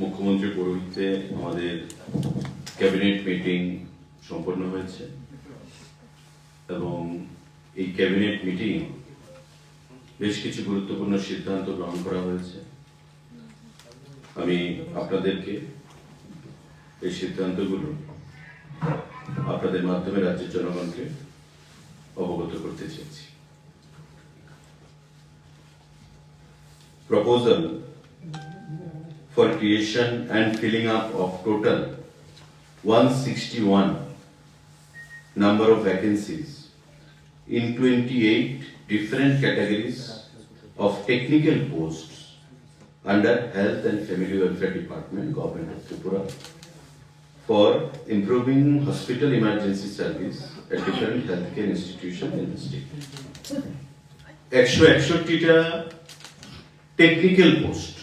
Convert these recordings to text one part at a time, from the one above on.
মুখ্যমন্ত্রী পৌরহিত্যে আমাদের ক্যাবিনেট মিটিং সম্পন্ন হয়েছে এবং এই ক্যাবিনেট মিটিং বেশ কিছু গুরুত্বপূর্ণ সিদ্ধান্ত গ্রহণ করা হয়েছে। আমি আপনাদেরকে এই সিদ্ধান্তগুলো আপনাদের মাধ্যমে রাজ্যের জনগণকে অবগত করতে চেয়েছি। Proposal for creation and filling up of total 161 number of vacancies in 28 different categories of technical posts under Health and Family Welfare Department, Government of Tripura, for improving hospital emergency service at different healthcare institutions in the state. একশো একষট্টিটা technical post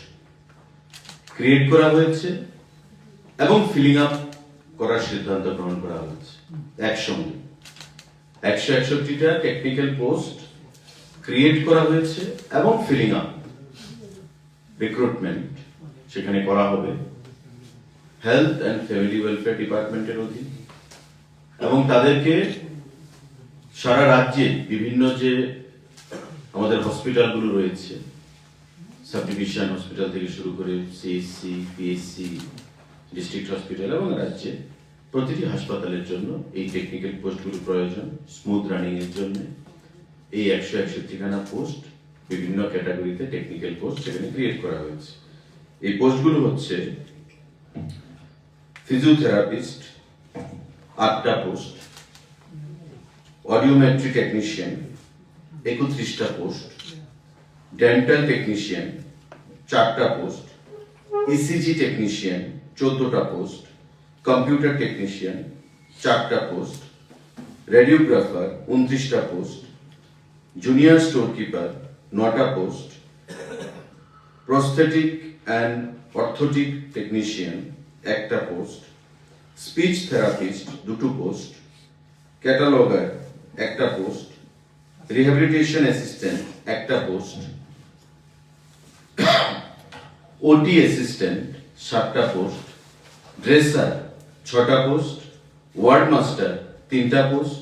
create করা হয়েছে এবং filling up করার সিদ্ধান্ত গ্রহণ করা হয়েছে একসঙ্গে। একশো একষট্টিটা টেকনিক্যাল পোস্ট ক্রিয়েট করা হয়েছে এবং ফিলিং আপ রিক্রুটমেন্ট সেখানে করা হবে। হেলথ অ্যান্ড ফ্যামিলি ওয়েলফেয়ার ডিপার্টমেন্টের অধীন। এবং তাদেরকে সারা রাজ্যে বিভিন্ন যে আমাদের হসপিটালগুলো রয়েছে সাব ডিভিশন হসপিটাল থেকে শুরু করে সিএসসি পিএসসি ডিস্ট্রিক্ট হসপিটাল এবং রাজ্যে প্রতিটি হাসপাতালের জন্য এই টেকনিক্যাল পোস্টগুলো প্রয়োজন স্মুথ রানিং এর জন্য। এই একশো একশো ঠিকানা পোস্ট বিভিন্ন ক্যাটাগরিতে টেকনিক্যাল পোস্ট সেখানে ক্রিয়েট করা হয়েছে। এই পোস্টগুলো হচ্ছে ফিজিওথেরাপিস্ট আটটা পোস্ট অডিওমেট্রি টেকনিশিয়ান একত্রিশটা পোস্ট ডেন্টাল টেকনিশিয়ান চারটা পোস্ট ইসিজি টেকনিশিয়ান চোদ্দটা পোস্ট কম্পিউটার টেকনিশিয়ান চারটা পোস্ট রেডিওগ্রাফার উনত্রিশটা পোস্ট জুনিয়র স্টোর কিপার নটা post prosthetic and orthotic technician একটা পোস্ট স্পিচ থেরাপিস্ট দুটো পোস্ট ক্যাটালগার একটা পোস্ট রিহ্যাবিলিটেশন অ্যাসিস্ট্যান্ট একটা পোস্ট ওটি অ্যাসিস্ট্যান্ট সাতটা পোস্ট ড্রেসার ছটা পোস্ট ওয়ার্ড মাস্টার তিনটা post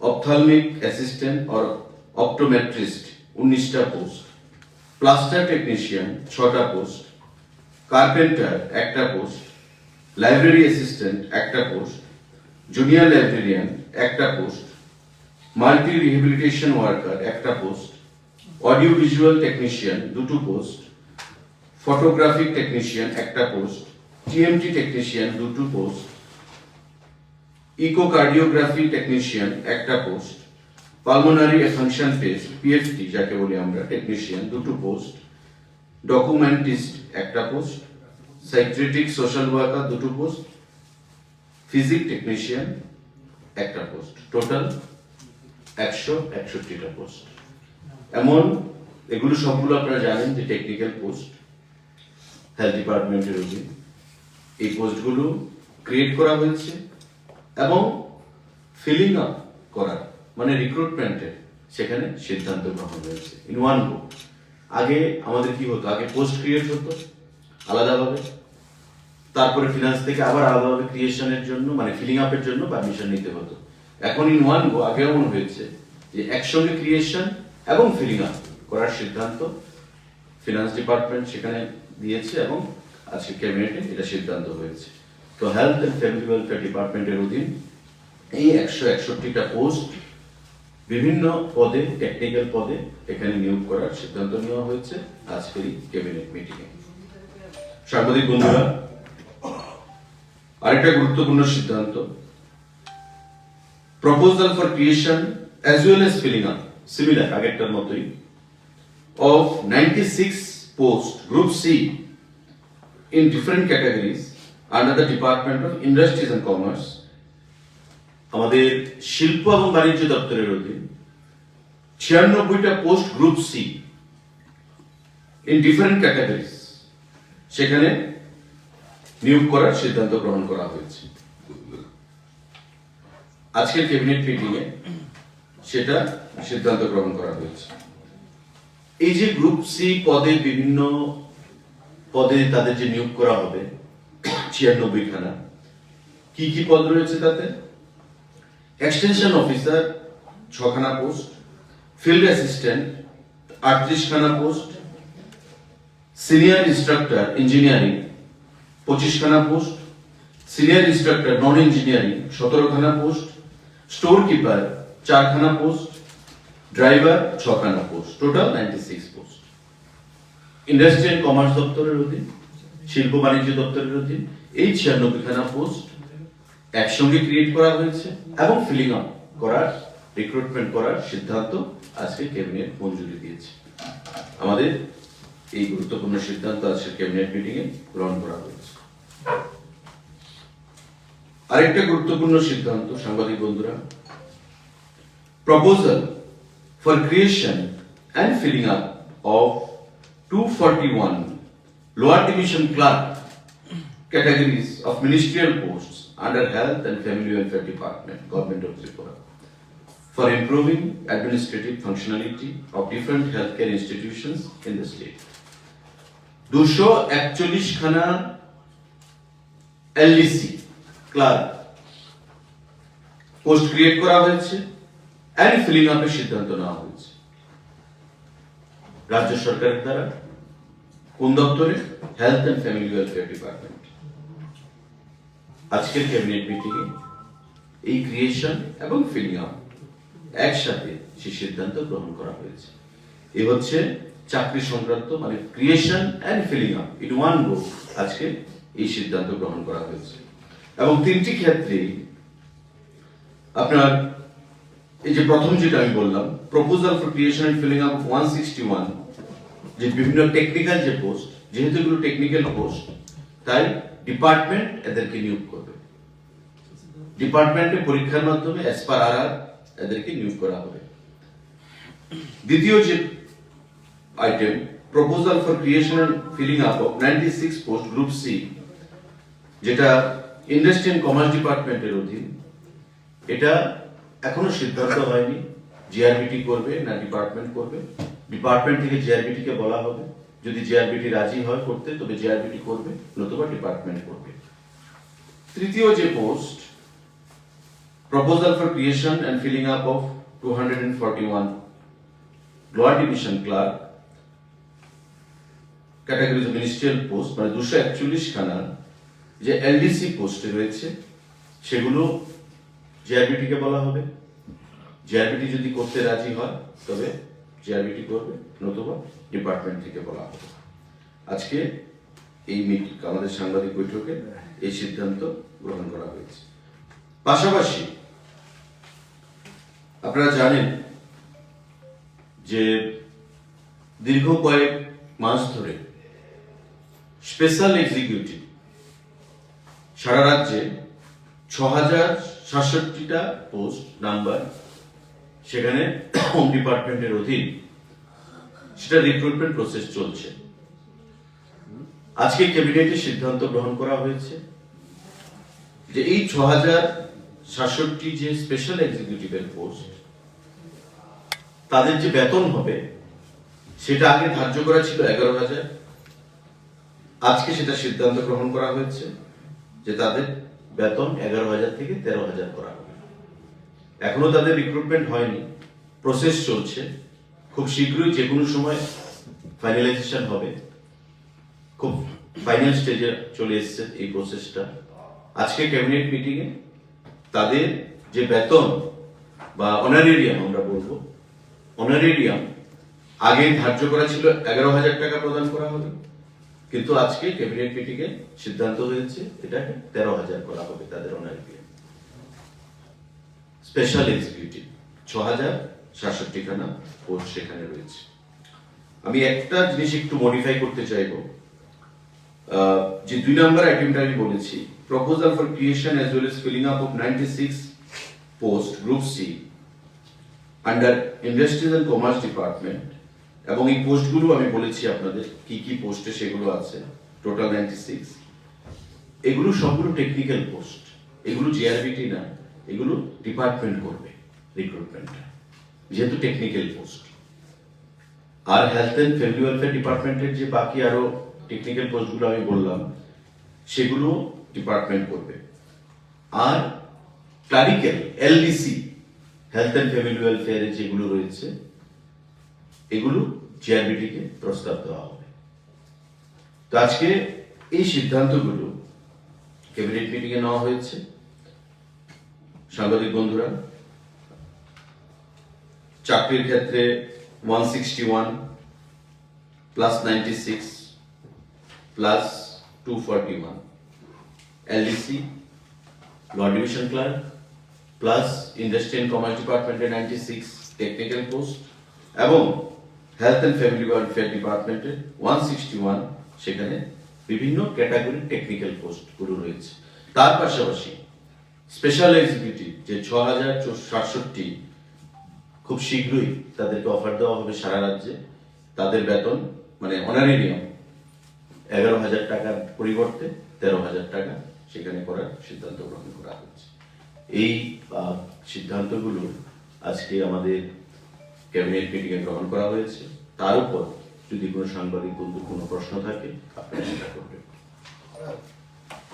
ophthalmic assistant or optometrist উনিশটা পোস্ট প্লাস্টার টেকনিশিয়ান ছটা পোস্ট কার্পেন্টার একটা পোস্ট লাইব্রেরি অ্যাসিস্ট্যান্ট একটা পোস্ট জুনিয়র লাইব্রেরিয়ান একটা পোস্ট মাল্টি রিহেবিলিটেশন ওয়ার্কার একটা পোস্ট অডিও ভিজুয়াল টেকনিশিয়ান দুটো পোস্ট ফটোগ্রাফিক টেকনিশিয়ান একটা পোস্ট টিএমটি টেকনিশিয়ান দুটো পোস্ট ইকোকার্ডিওগ্রাফি টেকনিশিয়ান একটা post pulmonary function test PFT যাকে বলি আমরা টেকনিশিয়ান দুটো পোস্ট ডকুমেন্টিস্ট একটা পোস্ট সাইক্রেটিক সোশ্যাল ওয়ার্কার দুটো পোস্ট ফিজিক টেকনিশিয়ান একটা পোস্ট টোটাল একশো একষট্টিটা পোস্ট এমন, এগুলো সবগুলো আপনারা জানেন যে টেকনিক্যাল পোস্ট হেলথ ডিপার্টমেন্টের অধীন। এই পোস্টগুলো ক্রিয়েট করা হয়েছে এবং ফিলিং আপ করার মানে রিক্রুটমেন্টের সেখানে সিদ্ধান্ত গ্রহণ হয়েছে ইন ওয়ান গো আগে আমাদের কি হতো? আগে পোস্ট ক্রিয়েট হতো আলাদাভাবে। তারপরে ফিনান্স থেকে আবার আলাদাভাবে ক্রিয়েশনের জন্য মানে ফিলিং আপের জন্য পারমিশন নিতে হতো। এখন ইন ওয়ান গো আগে এমন হয়েছে যে একসঙ্গে ক্রিয়েশন এবং ফিলিং করার সিদ্ধান্ত ফিনান্স ডিপার্টমেন্ট সেখানে দিয়েছে এবং আজকে ক্যাবিনেটে এটা সিদ্ধান্ত হয়েছে। তো হেলথ এন্ড ফ্যামিলি ওয়েলফেয়ার ডিপার্টমেন্টের অধীন এই একশো একষট্টিটা পোস্ট বিভিন্ন পদে টেকনিক্যাল পদে এখানে নিয়োগ করার সিদ্ধান্ত নেওয়া হয়েছে আজকের ক্যাবিনেট মিটিংয়ে সাংবাদিক বন্ধুরা, আরেকটা গুরুত্বপূর্ণ সিদ্ধান্ত proposal for creation as well as filling up similar আগেরটার মতোই of 96 posts, Group C, in different categories under the Department of Industries and Commerce, আমাদের শিল্প এবং বাণিজ্য দপ্তরের অধীন ছিয়ানব্বইটা post group C in different categories সেখানে নিয়োগ করার সিদ্ধান্ত গ্রহণ করা হয়েছে। আজকের ক্যাবিনেট মিটিংয়ে সেটা সিদ্ধান্ত গ্রহণ করা হয়েছে। এই যে গ্রুপ সি পদে বিভিন্ন পদে তাদের যে নিয়োগ করা হবে ছিয়ানব্বই খানা কি কি পদ রয়েছে তাতে? এক্সটেনশন অফিসার ছখানা পোস্ট ফিল্ড অ্যাসিস্ট্যান্ট আটত্রিশ খানা পোস্ট সিনিয়র ইনস্ট্রাক্টর ইঞ্জিনিয়ারিং পঁচিশ খানা post senior instructor non engineering সতেরো খানা পোস্ট স্টোর কিপার চারখানা post driver ছখানা post total ninety six post industry and commerce দপ্তরের অধীন, শিল্প বাণিজ্য দপ্তরের অধীন, এই ছিয়ানব্বই খানা পোস্ট একসঙ্গে ক্রিয়েট করা হয়েছে এবং ফিলিং আপ করার রিক্রুটমেন্ট করার সিদ্ধান্ত আজকে ক্যাবিনেট মঞ্জুরি দিয়েছে। আমাদের এই গুরুত্বপূর্ণ সিদ্ধান্ত আজকে ক্যাবিনেট মিটিং গ্রহণ করা হয়েছে। আরেকটা গুরুত্বপূর্ণ সিদ্ধান্ত, সাংবাদিক বন্ধুরা proposal for creation and filling up of 241 lower division clerk categories of ministerial posts under health and family welfare department government of tripura for improving administrative functionality of different healthcare institutions in the state দুশো একচল্লিশ খানা LDC clerk post create করা হয়েছে and feeling আপের সিদ্ধান্ত নেওয়া হয়েছে। রাজ্য সরকারের দ্বারা, কোন দপ্তরে? Health and family welfare department আজকের ক্যাবিনেট মিটিং এই ক্রিয়েশন এবং ফিলিং আপ একসাথে সেই সিদ্ধান্ত গ্রহণ করা হয়েছে। এ হচ্ছে চাকরি সংক্রান্ত মানে creation and filling up in one go আজকে এই সিদ্ধান্ত গ্রহণ করা হয়েছে। এবং তিনটি ক্ষেত্রেই আপনার এই যে প্রথম যেটা আমি বললাম proposal for creation and filling up one sixty one যে বিভিন্ন টেকনিক্যাল যে পোস্ট যেহেতু এগুলো টেকনিক্যাল পোস্ট তাই ডিপার্টমেন্ট এদেরকে নিয়োগ করবে। ডিপার্টমেন্টে পরীক্ষার মাধ্যমে অ্যাজ পার আর এদেরকে নিয়োগ করা হবে। দ্বিতীয় যে item proposal for creation and filling up of ninety six post group C যেটা ইন্ডাস্ট্রি এন্ড কমার্স ডিপার্টমেন্টের অধীন, এটা এখনও সিদ্ধান্ত হয়নি। জিআরবিটি করবে না ডিপার্টমেন্ট করবে। ডিপার্টমেন্ট থেকে জিআরবিটি কে বলা হবে। যদি জিআরবিটি রাজি হয় করতে, তবে জিআরবিটি করবে, নতুবা ডিপার্টমেন্ট করবে। তৃতীয় যে post proposal for creation and filling up of two hundred forty one division clerk categories ministerial post মানে দুশো একচল্লিশ খানা যে এলডিসি পোস্টে রয়েছে, সেগুলো জিআরবিটি কে বলা হবে। জিআরবিটি যদি করতে রাজি হয়, তবে জিআরবিটি করবে, নতুবা ডিপার্টমেন্ট থেকে বলা হবে। আজকে এই মিট, আমাদের সাংবাদিক বৈঠকে এই সিদ্ধান্ত গ্রহণ করা হয়েছে। পাশাপাশি আপনারা জানেন যে দীর্ঘ কয়েক মাস ধরে স্পেশাল এক্সিকিউটিভ সারা রাজ্যে ছ হাজার সাতষট্টিটা পোস্ট নাম্বার সেখানে হোম ডিপার্টমেন্টের অধীন সেটা রিক্রুটমেন্ট প্রসেস চলছে। আজকে ক্যাবিনেটে সিদ্ধান্ত গ্রহণ করা হয়েছে যে এই ছ হাজার সাতষট্টি যে স্পেশাল এক্সিকিউটিভের পোস্ট তাদের যে বেতন হবে, সেটা আগে ধার্য করা ছিল এগারো হাজার। আজকে সেটা সিদ্ধান্ত গ্রহণ করা হয়েছে যে তাদের বেতন এগারো হাজার থেকে তেরো হাজার করা হবে। এখনও তাদের রিক্রুটমেন্ট হয়নি। প্রসেস চলছে। খুব শীঘ্রই যে কোনো সময় ফাইনালাইজেশন হবে। খুব ফাইনাল স্টেজে চলে এসছে এই প্রসেসটা আজকে ক্যাবিনেট মিটিং এ তাদের যে বেতন বা অনারেরিয়াম আমরা বলব অনারেরিয়াম আগে ধার্য করা ছিল এগারো হাজার টাকা প্রদান করা হবে। কিন্তু আজকে ক্যাবিনেট মিটিং সিদ্ধান্ত হয়েছে এটাকে তেরো হাজার করা হবে তাদের অনারেরিয়াম স্পেশাল এক্সিকিউটিভ ছ হাজার সাতষট্টি খানা পোস্ট সেখানে রয়েছে। আমি একটা জিনিস একটু মডিফাই করতে চাইব। যে দুই নম্বর আইটেমটা আমি বলেছি proposal for creation as well as filling up of ninety six post group C under industries and commerce department এবং এই পোস্টগুলো আমি বলেছি আপনাদের, কি কি পোস্টে সেগুলো আছে, টোটাল নাইনটি সিক্স এগুলো সবগুলো টেকনিক্যাল পোস্ট এগুলো জিআরবিটি না, এগুলো ডিপার্টমেন্ট করবে রিক্রুটমেন্টটা যেহেতু টেকনিক্যাল পোস্ট আর হেলথ অ্যান্ড ফ্যামিলি ওয়েলফেয়ার ডিপার্টমেন্টের যে বাকি আরও টেকনিক্যাল পোস্টগুলো আমি বললাম, সেগুলো ডিপার্টমেন্ট করবে। আর clerical LDC health and family ওয়েলফেয়ারে যেগুলো রয়েছে এগুলো জিআরবিটিকে প্রস্তাব দেওয়া হবে। তো আজকে এই সিদ্ধান্তগুলো ক্যাবিনেট মিটিংয়ে নেওয়া হয়েছে। সাংবাদিক বন্ধুরা, চাকরির ক্ষেত্রে one sixty one plus ninety six plus two forty one LDC lower division clerk plus industry and commerce ডিপার্টমেন্টে নাইনটি সিক্স টেকনিক্যাল পোস্ট এবং হেলথ অ্যান্ড ফ্যামিলি ওয়েলফেয়ার ডিপার্টমেন্টে ওয়ান সিক্সটি ওয়ান সেখানে বিভিন্ন ক্যাটাগরির টেকনিক্যাল পোস্টগুলো রয়েছে। তার পাশাপাশি স্পেশাল এক্সিকিউটিভ যে ছ হাজার সাতষট্টি খুব শীঘ্রই তাদেরকে অফার দেওয়া হবে সারা রাজ্যে। তাদের বেতন মানে অনারেরিয়াম এগারো হাজার টাকার পরিবর্তে তেরো হাজার টাকা সেখানে করার সিদ্ধান্ত গ্রহণ করা হয়েছে এই সিদ্ধান্তগুলো আজকে আমাদের ক্যাবিনেট মিটিংয়ে গ্রহণ করা হয়েছে। তার উপর যদি কোনো সাংবাদিক বন্ধু কোনো প্রশ্ন থাকে আপনারা সেটা করবেন।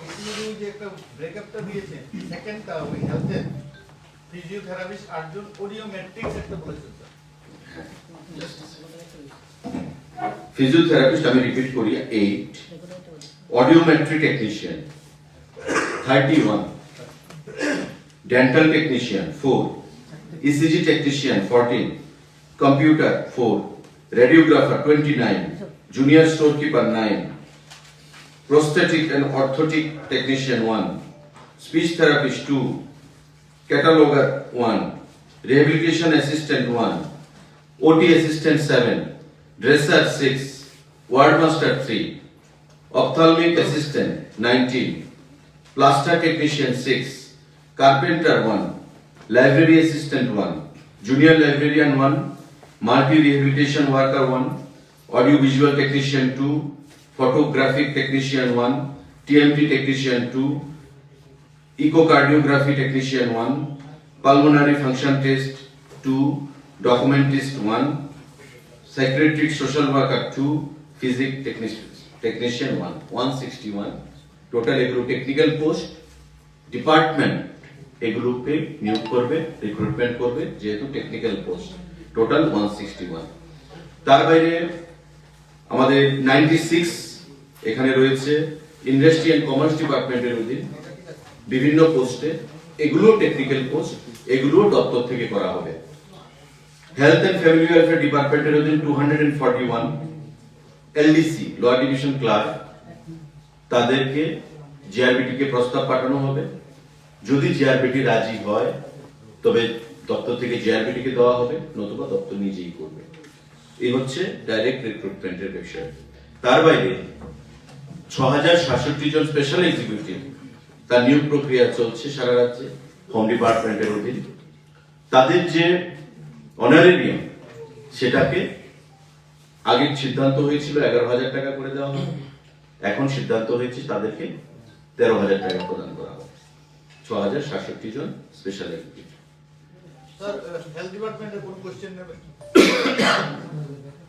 এখানে যে একটা ব্রেকআপটা দিয়েছে সেকেন্ডটা ওই হেলথের ফিজিওথেরাপিস্ট আটজন অডিওমেট্রিক্স একটা বলেছেন স্যার ফিজিওথেরাপিস্ট আমি রিপিট করি eight audiometry technician thirty one dental technician four ECG technician fourteen computer four radiographer twenty nine junior store keeper nine prosthetic and orthotic technician 1 speech therapist 2 cataloger 1 rehabilitation assistant 1 ot assistant 7 dresser 6 ward master 3 ophthalmic assistant 19 plaster technician 6 carpenter 1 library assistant 1 junior librarian 1 multi rehabilitation worker 1 audio visual technician 2 photographic technician 1 tmt technician 2 echocardiography technician 1 pulmonary function test 2 documentist 1 psychiatric social worker 2 physics technician technician 1 161 total এগুলো technical post department এগুলোকে নিয়োগ করবে recruitment করবে যেহেতু technical post total 161 তার বাইরে আমাদের 96 এখানে রয়েছে ইন্ডাস্ট্রি অ্যান্ড কমার্স ডিপার্টমেন্টের অধীন বিভিন্ন পোস্টে এগুলো টেকনিক্যাল পোস্ট এগুলো দপ্তর থেকে করা হবে। হেলথ অ্যান্ড ফ্যামিলি ওয়েলফেয়ার ডিপার্টমেন্টের অধীন two hundred and forty one LDC lower division clerk তাদেরকে জিআরবিটি কে প্রস্তাব পাঠানো হবে। যদি জিআরবিটি রাজি হয়, তবে দপ্তর থেকে জিআরবিটি কে দেওয়া হবে, নতুবা দপ্তর নিজেই করবে। এই হচ্ছে ডাইরেক্ট রিক্রুটমেন্টের বিষয়। তার বাইরে ছ হাজার সাতষট্টি জন স্পেশাল এক্সিকিউটিভ তার নিয়োগ প্রক্রিয়া চলছে সারা রাজ্যে হোম ডিপার্টমেন্টের অধীন। তাদের যে অনারেরিয়াম সেটাকে আগের সিদ্ধান্ত হয়েছিল এগারো হাজার টাকা করে দেওয়া হবে। এখন সিদ্ধান্ত হয়েছে তাদেরকে তেরো হাজার টাকা প্রদান করা হবে। ছ হাজার সাতষট্টি জন স্পেশাল এক্সিকিউটিভ হেলথ ডিপার্টমেন্টে কোন question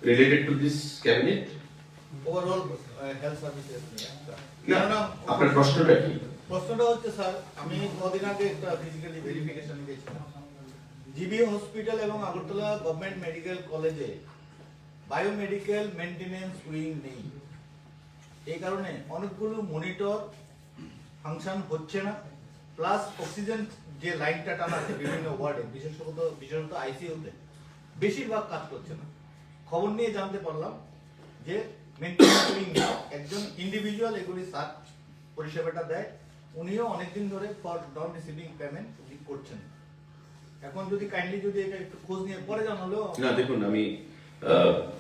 related to this cabinet overall health services কেননা আপনার প্রশ্নটা কি? প্রশ্নটা হচ্ছে স্যার আমি কদিন আগে একটা ফিজিক্যালি ভেরিফিকেশন গেছিলাম জিবি হসপিটাল এবং আগরতলা গভর্নমেন্ট মেডিকেল কলেজে বায়োমেডিক্যাল মেনটেনেন্স উইং নেই। এই কারণে অনেকগুলো মনিটর ফাংশন হচ্ছে না। প্লাস অক্সিজেন যে লাইনটা টানা আছে বিভিন্ন ওয়ার্ডে বিশেষত বিশেষত আইসিইউতে বেশিরভাগ কাজ করছে না। খবর নিয়ে জানতে পারলাম যে একজন ইন্ডিভিজুয়াল এগুলি সার্চ পরিষেবাটা দেয় উনিও অনেকদিন ধরে ফর নন রিসিভিং পেমেন্ট উনি করছেন। এখন যদি কাইন্ডলি যদি এটা একটু খোঁজ নিয়ে পরে জানালেও না দেখুন আমি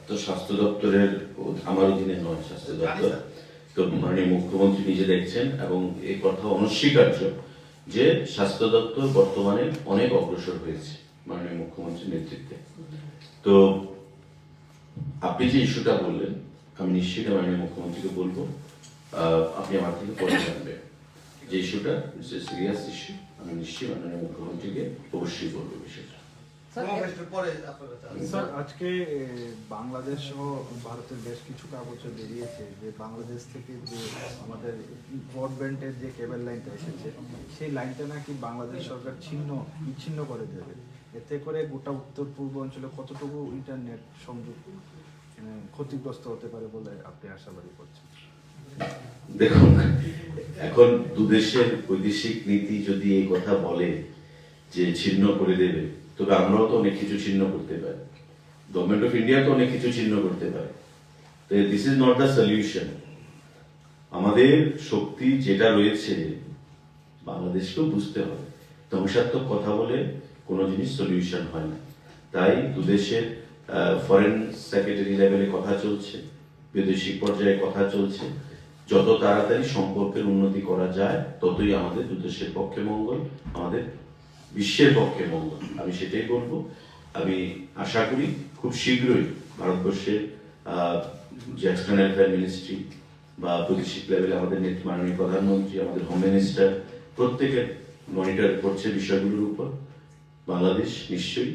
তো স্বাস্থ্য দপ্তরের আমার অধীনে নয় স্বাস্থ্য দপ্তর। তো মাননীয় মুখ্যমন্ত্রী নিজে দেখছেন এবং এই কথা অনস্বীকার্য। যে স্বাস্থ্য দপ্তর বর্তমানে অনেক অগ্রসর হয়েছে মাননীয় মুখ্যমন্ত্রীর নেতৃত্বে। তো আপনি যে ইস্যুটা বললেন, আমি নিশ্চিত মাননীয় মুখ্যমন্ত্রীকে বলব আপনি আমার থেকে পরে জানবেন। যে ইস্যুটা সিরিয়াস ইস্যু, আমি নিশ্চয়ই মাননীয় মুখ্যমন্ত্রীকে অবশ্যই বলব বিষয়টা। স্যার, আজকে বাংলাদেশ সহ ভারতের বেশ কিছু কাগজে বেরিয়েছে যে বাংলাদেশ থেকে যে আমাদের ব্রডব্যান্ডের যে কেবল লাইনটা এসেছে সেই লাইনটা নাকি বাংলাদেশ সরকার ছিন্ন বিচ্ছিন্ন করে দেবে। এতে করে গোটা উত্তর পূর্ব অঞ্চলে কতটুকু ইন্টারনেট সংযোগ মানে, ক্ষতিগ্রস্ত হতে পারে বলে আপনি আশাবাদী করছেন? দেখুন এখন দুদেশের বৈদেশিক নীতি যদি এই কথা বলে যে ছিন্ন করে দেবে তবে আমরাও তো অনেক কিছু ছিন্ন করতে পারি। গভর্নমেন্ট অফ ইন্ডিয়া তো অনেক কিছু ছিন্ন করতে পারে। তো this is not the solution আমাদের শক্তি যেটা রয়েছে, বাংলাদেশকেও বুঝতে হবে। ধ্বংসাত্মক কথা বলে কোনো জিনিস সলিউশন হয় না। তাই দুদেশের ফরেন সেক্রেটারি লেভেলে কথা চলছে, বৈদেশিক পর্যায়ে কথা চলছে। যত তাড়াতাড়ি সম্পর্কের উন্নতি করা যায়, ততই আমাদের দুদেশের পক্ষে মঙ্গল, আমাদের বিশ্বের পক্ষে মঙ্গল আমি সেটাই বলব। আমি আশা করি খুব শীঘ্রই ভারতবর্ষের যে এক্সটার্নাল অ্যাফেয়ার মিনিস্ট্রি বা বৈদেশিক লেভেলে আমাদের মাননীয় প্রধানমন্ত্রী, আমাদের হোম মিনিস্টার প্রত্যেকে মনিটর করছে বিষয়গুলোর উপর। বাংলাদেশ নিশ্চয়ই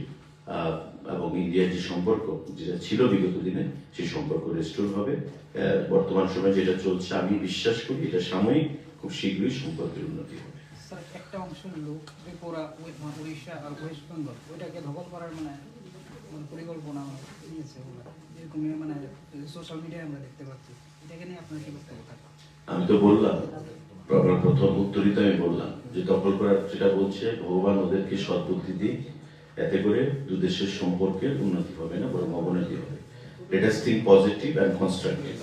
এবং ইন্ডিয়ার যে সম্পর্ক, যেটা ছিল বিগত দিনে সেই সম্পর্ক রেস্টোর হবে। বর্তমান সময়ে যেটা চলছে, আমি বিশ্বাস করি এটা সাময়িক, খুব শীঘ্রই সম্পর্কের উন্নতি হবে। একটা অংশের লোক ত্রিপুরা উড়িষ্যা আর ওয়েস্ট বেঙ্গল। ওইটাকে দখল করার মানে মানে পরিকল্পনা নিয়েছে এরকম মানে সোশ্যাল মিডিয়ায় আমরা দেখতে পাচ্ছি। এটাকে নিয়ে আপনার কি বক্তব্য থাকে? আমি তো বললাম, আপনার প্রথম তো আমি বললাম যে দখল করার যেটা বলছে, ভগবান ওদেরকে সদ্বুদ্ধি দিক, এতে করে দু দেশের সম্পর্কের উন্নতি হবে না, বরং অবনতি হবে। Let us positive and constructive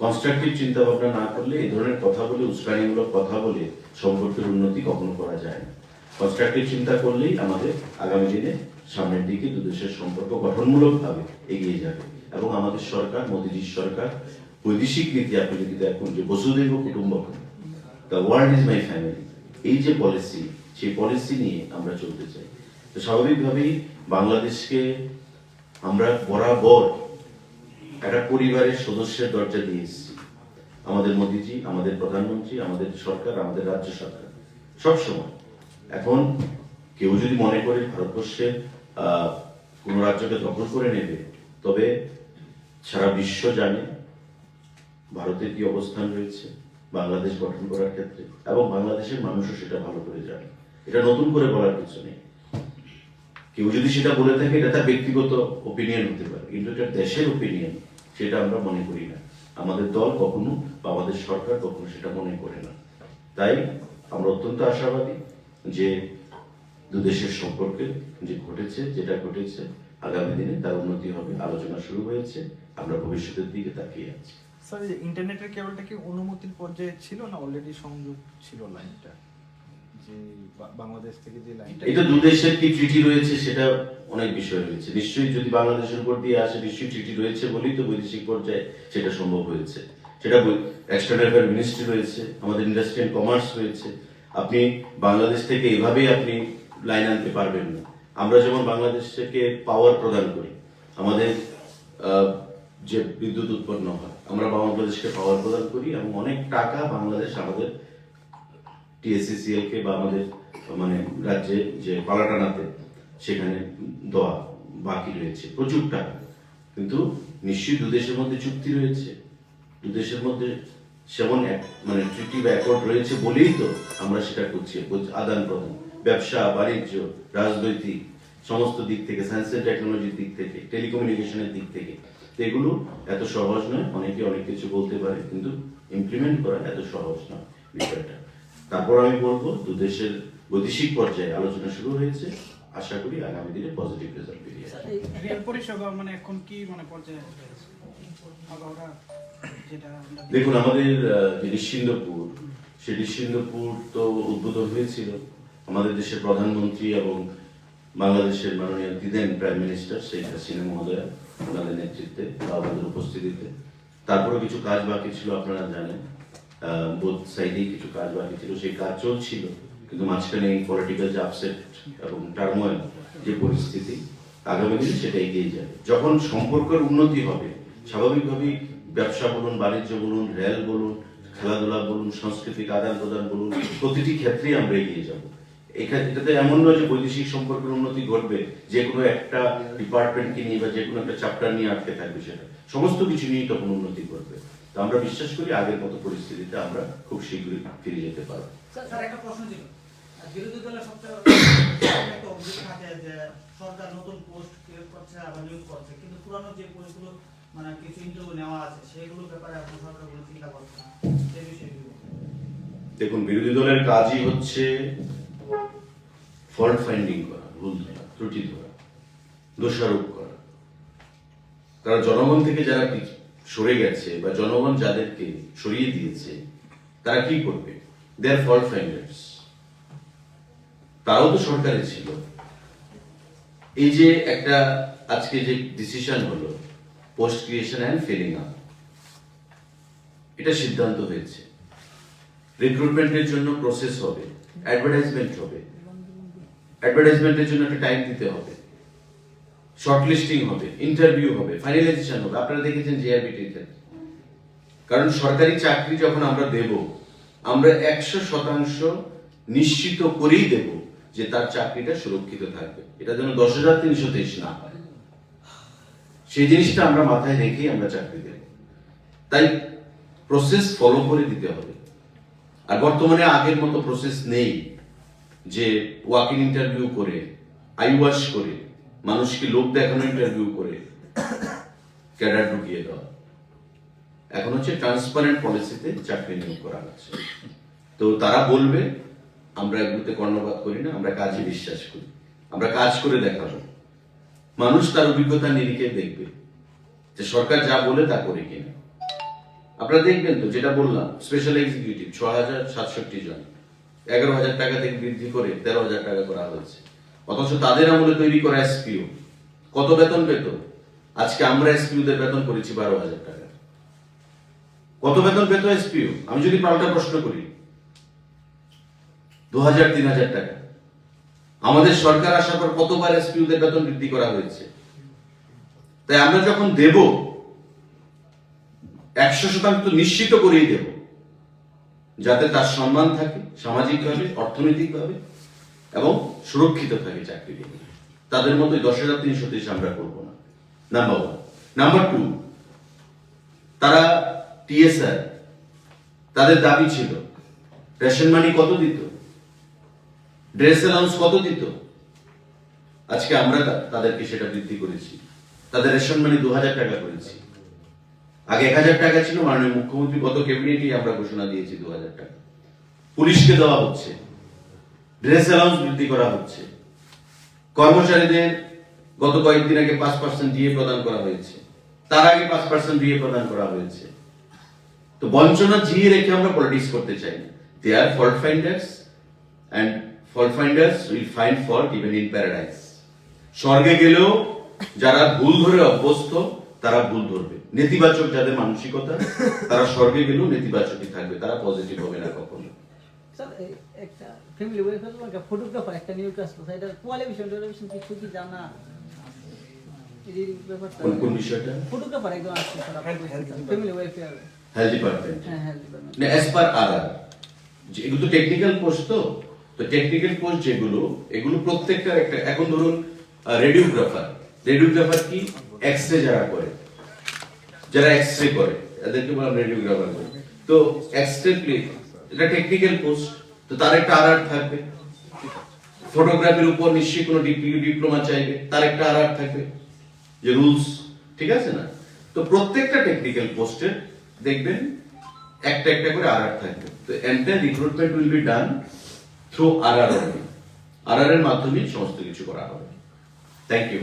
constructive চিন্তা ভাবনা না করলে এই ধরনের কথা বলে উস্কানিমূলক কথা বলে সম্পর্কের উন্নতি কখনো করা যায় না। কনস্ট্রাকটিভ চিন্তা করলেই আমাদের আগামী দিনে সামনের দিকে দু দেশের সম্পর্ক গঠনমূলক ভাবে এগিয়ে যাবে এবং আমাদের সরকার, মোদীজির সরকার, বৈদেশিক নীতি আপনি যদি দেখুন যে বসুদেব কুটুম্বকম the world is my family এই যে পলিসি সেই পলিসি নিয়ে আমরা চলতে চাই। তো স্বাভাবিকভাবেই বাংলাদেশকে আমরা বরাবর একটা পরিবারের সদস্যের দরজা দিয়ে এসেছি। আমাদের মোদীজি আমাদের প্রধানমন্ত্রী আমাদের সরকার আমাদের রাজ্য সরকার। সব সময়। এখন কেউ যদি মনে করে ভারতবর্ষের আহ, কোন রাজ্যকে দখল করে নেবে তবে সারা বিশ্ব জানে ভারতের কি অবস্থান রয়েছে বাংলাদেশ গঠন করার ক্ষেত্রে এবং বাংলাদেশের মানুষও সেটা ভালো করে জানে। এটা নতুন করে বলার কিছু নেই। কেউ যদি সেটা বলে থাকে এটা তার ব্যক্তিগত ওপিনিয়ন হতে পারে। কিন্তু এটা দেশের ওপিনিয়ন সেটা আমরা মনে করি না। আমাদের দল কখনো বা আমাদের সরকার কখনো সেটা মনে করে না। তাই আমরা অত্যন্ত আশাবাদী যে দু দেশের সম্পর্কে যে ঘটেছে যেটা ঘটেছে আগামী দিনে তার উন্নতি হবে আলোচনা শুরু হয়েছে আমরা ভবিষ্যতের দিকে তাকিয়ে আছি। স্যার ইন্টারনেটের কেবলটা কি অনুমতির পর্যায়ে ছিল না? অলরেডি সংযোগ ছিল লাইনটা। যে বাংলাদেশ থেকে যে লাইনটা এটা দু দেশের কি ট্রিটি রয়েছে সেটা অনেক বিষয় রয়েছে। নিশ্চয়ই যদি বাংলাদেশের উপর দিয়ে আসে, নিশ্চয়ই ট্রিটি রয়েছে বলেই তো বৈদেশিক পর্যায়ে সেটা সম্ভব হয়েছে। সেটা এক্সটার্নাল অ্যাফেয়ার মিনিস্ট্রি রয়েছে, আমাদের ইন্ডাস্ট্রি অ্যান্ড কমার্স রয়েছে। আপনি বাংলাদেশ থেকে এভাবেই আপনি লাইন আনতে পারবেন না। আমরা যেমন বাংলাদেশ থেকে পাওয়ার প্রদান করি, আমাদের যে বিদ্যুৎ উৎপন্ন হয়, আমরা বাংলাদেশকে পাওয়ার প্রদান করি এবং অনেক টাকা বাংলাদেশ আমাদের টিএসসিসিএল কে বা আমাদের মানে রাজ্যে যে পালাটানাতে সেখানে দেওয়া বাকি রয়েছে। প্রচুর টাকা। কিন্তু নিশ্চয়ই দু দেশের মধ্যে চুক্তি রয়েছে। দু দেশের মধ্যে সেমন এক মানে ট্রিটি বা অ্যাকর্ড রয়েছে বলেই তো আমরা সেটা করছি। আদান প্রদান, ব্যবসা, বাণিজ্য, রাজনৈতিক, সমস্ত দিক থেকে সায়েন্স এন্ড টেকনোলজির দিক থেকে টেলিকমিউনিকেশনের দিক থেকে। তো এগুলো এত সহজ নয়। অনেকে অনেক কিছু বলতে পারে, কিন্তু ইমপ্লিমেন্ট করা এত সহজ নয় বিষয়টা। তারপর আমি বলব, দু দেশের বৈদেশিক পর্যায়ে আলোচনা শুরু হয়েছে। আশা করি আগামী দিনে পজিটিভ রেজাল্ট বেরিয়ে আসবে। রেল পরিষেবা মানে এখন কি মানে পর্যায়ে দেখুন আমাদের যে নিশ্চিন্দপুর সেই নিশ্চিন্দপুর তো উদ্বোধন হয়েছিল। আমাদের দেশের প্রধানমন্ত্রী এবং বাংলাদেশের মাননীয় দিদেন প্রাইম মিনিস্টার শেখ হাসিনা মহোদয়া ওনাদের নেতৃত্বে বা ওনাদের উপস্থিতিতে। তারপরে কিছু কাজ বাকি ছিল আপনারা জানেন। বোধ সাইডেই কিছু কাজ বাকি ছিল। সেই কাজ চলছিল। কিন্তু মাঝখানে এই পলিটিক্যাল যে আপসেট এবং টার্মোয়েল যে পরিস্থিতি, আগামী দিনে সেটা এগিয়ে যাবে। যখন সম্পর্কের উন্নতি হবে, স্বাভাবিকভাবেই ব্যবসা বলুন, বাণিজ্য বলুন, রেল বলুন, খেলাধুলা বলুন, সাংস্কৃতিক আদান প্রদান বলুন, প্রতিটি ক্ষেত্রেই আমরা এগিয়ে যাব। এখানে এটাতে এমন নয় যে বৈদেশিক সম্পর্কের উন্নতি ঘটবে, যে কোনো একটা ডিপার্টমেন্টকে নিয়ে বা যে কোনো একটা চ্যাপ্টার নিয়ে আটকে থাকবে সেটা। সমস্ত কিছু নিয়েই তখন উন্নতি ঘটবে। তো আমরা বিশ্বাস করি আগের মতো পরিস্থিতিতে আমরা খুব শীঘ্রই ফিরে যেতে পারব। স্যার, একটা প্রশ্ন ছিল। মানে দেখুন, বিরোধী দলের কাজই হচ্ছে ফল্ট ফাইন্ডিং করা, ভুল ধরা, ত্রুটি ধরা, দোষারোপ করা। কারণ জনগণ থেকে যারা সরে গেছে বা জনগণ যাদেরকে সরিয়ে দিয়েছে, তারা কি করবে? দে আর ফল্ট ফাইন্ডার্স তারাও তো সরকারে ছিল। এই যে একটা আজকে যে ডিসিশন হলো post creation and filling up এটা সিদ্ধান্ত হয়েছে। রিক্রুটমেন্টের জন্য প্রসেস হবে অ্যাডভার্টাইজমেন্ট হবে। অ্যাডভার্টাইজমেন্টের জন্য একটা টাইম দিতে হবে। শর্টলিস্টিং হবে ইন্টারভিউ হবে ফাইনালাইজেশন হবে। আপনারা দেখেছেন জিআরবিটির ক্ষেত্রে কারণ সরকারি চাকরি যখন আমরা দেব, আমরা একশো শতাংশ নিশ্চিত করেই দেব। যে তার চাকরিটা সুরক্ষিত থাকবে। এটা যেন দশ হাজার তিনশো তেইশ না হয়। সেই জিনিসটা আমরা মাথায় রেখেই আমরা চাকরি দেব। তাই প্রসেস ফলো করে দিতে হবে। আর বর্তমানে আগের মতো প্রসেস নেই যে ওয়াক ইন ইন্টারভিউ করে আই ওয়াশ করে, মানুষকে লোক দেখানো ইন্টারভিউ করে ক্যাডার ঢুকিয়ে দেওয়া। এখন হচ্ছে ট্রান্সপারেন্ট পলিসিতে চাকরি নিয়োগ করা হচ্ছে। তো তারা বলবে আমরা এগুলোতে কর্ণপাত করি না, আমরা কাজে বিশ্বাস করি। আমরা কাজ করে দেখাবো। মানুষ তার অভিজ্ঞতা নিরিখে দেখবে যে সরকার যা বলে তা করে কিনা। আপনারা দেখবেন তো, যেটা বললাম স্পেশাল এক্সিকিউটিভ ছ হাজার সাতষট্টি জন। এগারো হাজার টাকা থেকে বৃদ্ধি করে তেরো হাজার টাকা করা হয়েছে। অথচ তাদের আমলে তৈরি করা এসপিও কত বেতন পেত? আজকে আমরা এসপিওদের বেতন করেছি বারো হাজার টাকা। কত বেতন পেত এসপিও আমি যদি পাল্টা প্রশ্ন করি দু হাজার তিন হাজার টাকা। আমাদের সরকার আসার পর কতবার এসপিওদের বেতন বৃদ্ধি করা হয়েছে। তাই আমরা যখন দেব, একশো শতাংশ নিশ্চিত করেই দেব। যাতে তার সম্মান থাকে, সামাজিকভাবে, অর্থনৈতিকভাবে এবং সুরক্ষিত থাকে চাকরি তাদের মতো দশ হাজার তিনশো তেইশ আমরা করব না। নাম্বার ওয়ান নাম্বার টু তারা টিএসআর তাদের দাবি ছিল, রেশন মানি কত দিত? ড্রেস অ্যালাউন্স কত দিত? আজকে আমরা তাদেরকে সেটা বৃদ্ধি করেছি। তাদের রেশন মানি দু হাজার টাকা করেছি। আগে এক হাজার টাকা ছিল, মাননীয় মুখ্যমন্ত্রী গত ক্যাবিনেটেই আমরা ঘোষণা দিয়েছি দু হাজার টাকা। পুলিশকে দেওয়া হচ্ছে। ড্রেস অ্যালাউন্স বৃদ্ধি করা হচ্ছে। কর্মচারীদের গত কয়েকদিন আগে পাঁচ পার্সেন্ট ডিএ প্রদান করা হয়েছে। তার আগে পাঁচ পার্সেন্ট ডিএ প্রদান করা হয়েছে। তো বঞ্চনা জিয়ে রেখে আমরা পলিটিক্স করতে চাই না। They are fault finders and fault finders will find fault even in paradise স্বর্গে গেলেও যারা ভুল ধরে অভ্যস্ত তারা ভুল ধরবে। নেতিবাচক যাদের মানসিকতা তারা স্বর্গে গেলেও নেতিবাচকই থাকবে তারা পজিটিভ হবে না কখনো। একটা ফ্যামিলি ওয়েলফেয়ার একটা ফটোগ্রাফার একটা নিয়োগ আসতো স্যার এটা কোয়ালিফিকেশন টেলিভিশন কিছু কি জানা কোন কোন বিষয়টা? ফটোগ্রাফার একজন আসছে ফ্যামিলি ওয়েলফেয়ার হেলথ ডিপার্টমেন্ট হ্যাঁ ডিপার্টমেন্ট না অ্যাজ পার আদার এগুলো তো টেকনিক্যাল পোস্ট তো। তো টেকনিক্যাল পোস্ট যেগুলো, এগুলো প্রত্যেকটার একটা, এখন ধরুন রেডিওগ্রাফার রেডিওগ্রাফার কি? এক্স রে যারা করে। যারা এক্স রে করে, এদেরকে বললাম রেডিওগ্রাফার করে তো এক্স রে প্লে এটা টেকনিক্যাল পোস্ট তো তার একটা আর আর থাকবে। ফটোগ্রাফির উপর নিশ্চয়ই কোনো ডিপ্লোমা চাইবে, তার একটা আর আর থাকবে। যে রুলস ঠিক আছে না? তো প্রত্যেকটা টেকনিক্যাল পোস্টের দেখবেন একটা একটা করে আর আর থাকবে। তো entire recruitment will be done through R R এর মাধ্যমে সমস্ত কিছু করা হবে। Thank you